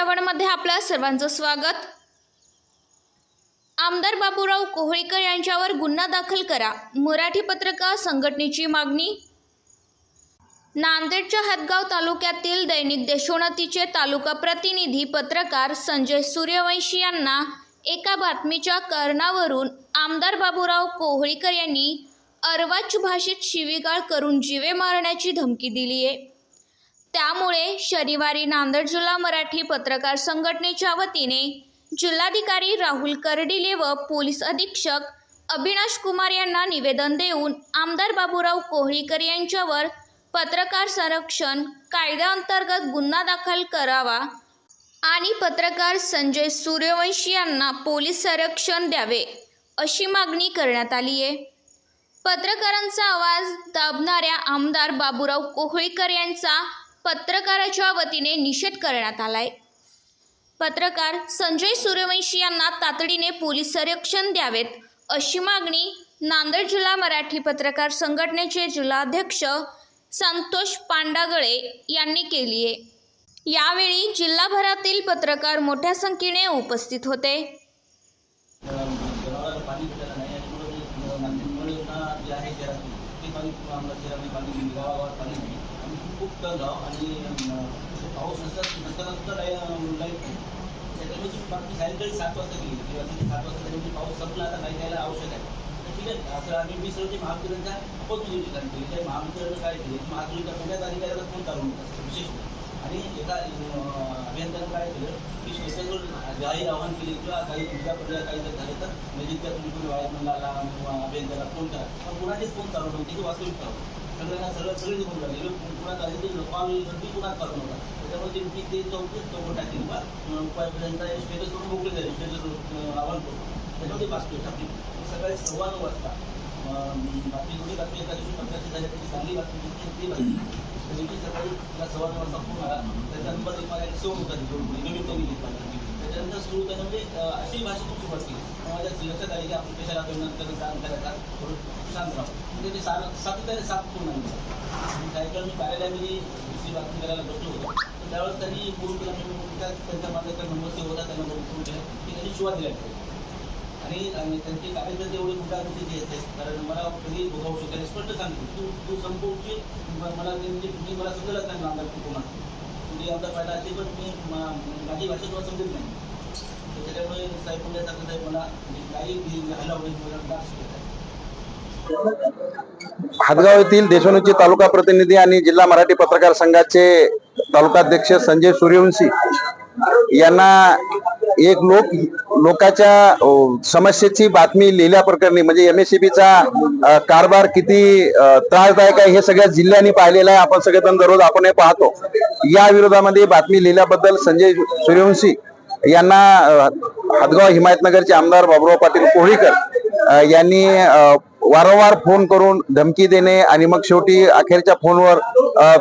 श्रवणमध्ये आपल्या सर्वांचं स्वागत. आमदार बाबूराव कोहळीकर यांच्यावर गुन्हा दाखल करा. मराठी पत्रकार संघटनेची मागणी. नांदेडच्या हदगाव तालुक्यातील दैनिक देशोन्नतीचे तालुका प्रतिनिधी पत्रकार संजय सूर्यवंशी यांना एका बातमीच्या कारणावरून आमदार बाबूराव कोहळीकर यांनी अर्वाच भाषेत शिवीगाळ करून जीवे मारण्याची धमकी दिली आहे त्यामुळे शनिवारी नांदेड जिल्हा मराठी पत्रकार संघटनेच्या वतीने जिल्हाधिकारी राहुल कर्डिले व पोलीस अधीक्षक अविनाश कुमार यांना निवेदन देऊन आमदार बाबूराव कोहळीकर यांच्यावर पत्रकार संरक्षण कायद्याअंतर्गत गुन्हा दाखल करावा आणि पत्रकार संजय सूर्यवंशी यांना पोलीस संरक्षण द्यावे अशी मागणी करण्यात आली आहे. पत्रकारांचा आवाज दाबणाऱ्या आमदार बाबूराव कोहळीकर यांचा पत्रकाराच्या वतीने निषेध करण्यात आलाय. पत्रकार संजय सूर्यवंशी यांना तातडीने पोलीस संरक्षण द्यावेत अशी मागणी नांदेड जिल्हा मराठी पत्रकार संघटनेचे जिल्हाध्यक्ष संतोष पांडागळे यांनी केली आहे यावेळी जिल्हाभरातील पत्रकार मोठ्या संख्येने उपस्थित होते जनावराला पाणी भेटलं नाही आणि म्हणून नांदेडमुळे योजना जी आहे शहरातली ती पाणी आम्हाला पाणी गावावर पाणी आणि खूप तण आणि पाऊस नसतात नसताना लाइट लाइट नाही त्याच्यामुळे सायंकाळी सात वाजता गेली किंवा सात वाजता म्हणजे पाऊस संपला आता काही द्यायला आवश्यक आहे ठीक आहे असं आम्ही मी सर्व महावितरणच्या अपॉझिटिव्ह ठिकाणी केली त्या महावितरणनं काय केले महावितरणच्या पुण्यात अधिकाऱ्याला फोन चालवून विशेष आणि एका अभियंत्यानं काय केलं? की शेतावर जाहीर आव्हान केले किंवा काही तुमच्या पडल्या काही जर झाले तर म्हणजे नजीकच्या तुम्ही कोणी वायरमनला किंवा अभियंत्याला फोन करा पण कुणाचेच फोन चालू नव्हते की वास्तविक करावं सगळ्यांना सगळं सगळेच फोन लागले कुणात आले ते कॉल गर्दी कुणात चालू नव्हता त्याच्यामुळे ते मी ते चौकीत चौकट टाकली बा उपायपर्यंत स्टेटस करून मोकळे झाले स्टेटस आव्हान करून त्याच्यामध्ये बातमी टाकली सकाळी सव्वा नऊ वाजता बातमी थोडी बातमी एका दिवशी पत्राची झाली त्याची चांगली बातमी होती ती बातमी त्या सकाळी मला सव्वा नऊ वाजता फोन आला त्याच्यानंतर एक मला एक सौ होता दोन नवीन घेत पाहिजे त्याच्यानंतर सुरू त्यानं म्हणजे अशी भाषा खूप सुरुवात केली माझ्या लक्षात आली की आपण कशाला दोन नंतर काम करायचा थोडं शांत राहू म्हणजे ते सात सातत्याने सात फोन आले आणि सायकल मी कार्यालयामध्ये दुसरी बातमी करायला बसलो होतो त्यावेळेस त्यांनी फोन केला. मी त्यांच्या माझ्याकडे नंबर सेव होता त्यांना फोन केला की त्यांनी शिवाय दिला आणि त्यांची त्यांचे एवढी एवढे गुंडागुंडी घ्यायचे कारण मला कधी भोगावू शकेल स्पष्ट सांगतो. तू तू संपवची मला त्यांची तुम्ही मला समजलंच नाही आमदार तू कोणा तुम्ही आमदार फायदा असे पण मी माझी भाषा तुला समजत नाही. तर त्याच्यामुळे साहेब पुढे सांगत म्हणजे आहे मला काही हल्ला मला डाग शिकत आहे. हातगाव येथील देशोन्नती तालुका प्रतिनिधी आणि जिल्हा मराठी पत्रकार संघाचे तालुकाध्यक्ष संजय सूर्यवंशी यांना एक लोक लोकांच्या समस्येची बातमी लिहिल्या प्रकरणी म्हणजे एमएससीबीचा कारभार किती त्रासदायक आहे हे सगळ्या जिल्ह्यांनी पाहिलेलं आहे. आपण सगळेजण दररोज आपण हे पाहतो. या विरोधामध्ये बातमी लिहिल्याबद्दल संजय सूर्यवंशी यांना हदगाव हिमायतनगरचे आमदार बाबुराव पाटील कोहळीकर यांनी वारंवार फोन करून धमकी देणे आणि मग शेवटी अखेरच्या फोनवर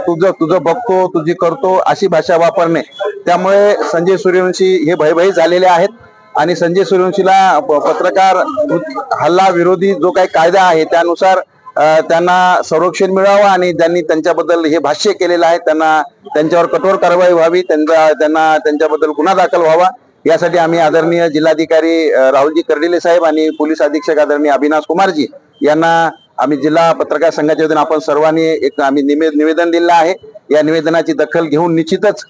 तुझं तुझं बघतो तुझी करतो अशी भाषा वापरणे. त्यामुळे संजय सूर्यवंशी हे भयभयी झालेले आहेत. आणि संजय सूर्यवंशीला प- पत्रकार हल्ला विरोधी जो काही कायदा आहे त्यानुसार त्यांना संरक्षण मिळावं आणि ज्यांनी त्यांच्याबद्दल हे भाष्य केलेलं आहे. त्यांना त्यांच्यावर कठोर कारवाई व्हावी त्यांचा त्यांना त्यांच्याबद्दल गुन्हा दाखल व्हावा. यासाठी आम्ही आदरणीय जिल्हाधिकारी राहुलजी कर्डिले साहेब आणि पोलीस अधीक्षक आदरणीय अविनाश कुमारजी यांना आम्ही जिल्हा पत्रकार संघाच्या वतीने आपण सर्वांनी एक आम्ही निवेदन दिलेलं आहे. या निवेदनाची दखल घेऊन निश्चितच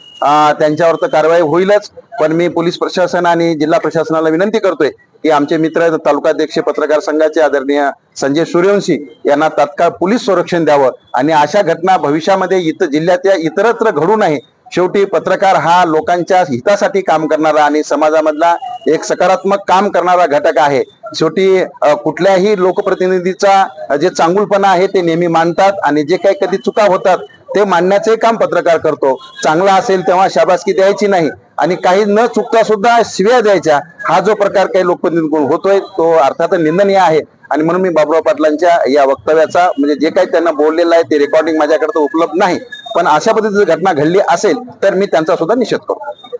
त्यांच्यावर तर कारवाई होईलच. पण मी पोलीस प्रशासन आणि जिल्हा प्रशासनाला विनंती करतोय की आमचे मित्र तालुकाध्यक्ष पत्रकार संघाचे आदरणीय संजय सूर्यवंशी यांना तात्काळ पोलीस संरक्षण द्यावं. आणि अशा घटना भविष्यामध्ये इतर जिल्ह्यातल्या इतरत्र घडू नये. शेवटी पत्रकार हा लोकांच्या हितासाठी काम करणारा आणि समाजामधला एक सकारात्मक काम करणारा घटक आहे. शेवटी कुठल्याही लोकप्रतिनिधीचा जे चांगुलपणा आहे ते नेहमी मानतात आणि जे काही कधी चुका होतात ते मांडण्याचे काम पत्रकार करतो. चांगला असेल तेव्हा शाबासकी द्यायची नाही. आणि काही न चुकता सुद्धा शिव्या द्यायच्या. हा जो प्रकार काही लोकप्रतिनिधीकडून होतोय तो अर्थात निंदनीय आहे. आणि म्हणून मी बाबुराव पाटलांच्या या वक्तव्याचा म्हणजे जे काही त्यांना बोललेलं आहे ते रेकॉर्डिंग माझ्याकडे उपलब्ध नाही. पण अशा पद्धतीची घटना घडली असेल तर मी त्यांचा सुद्धा निषेध करतो.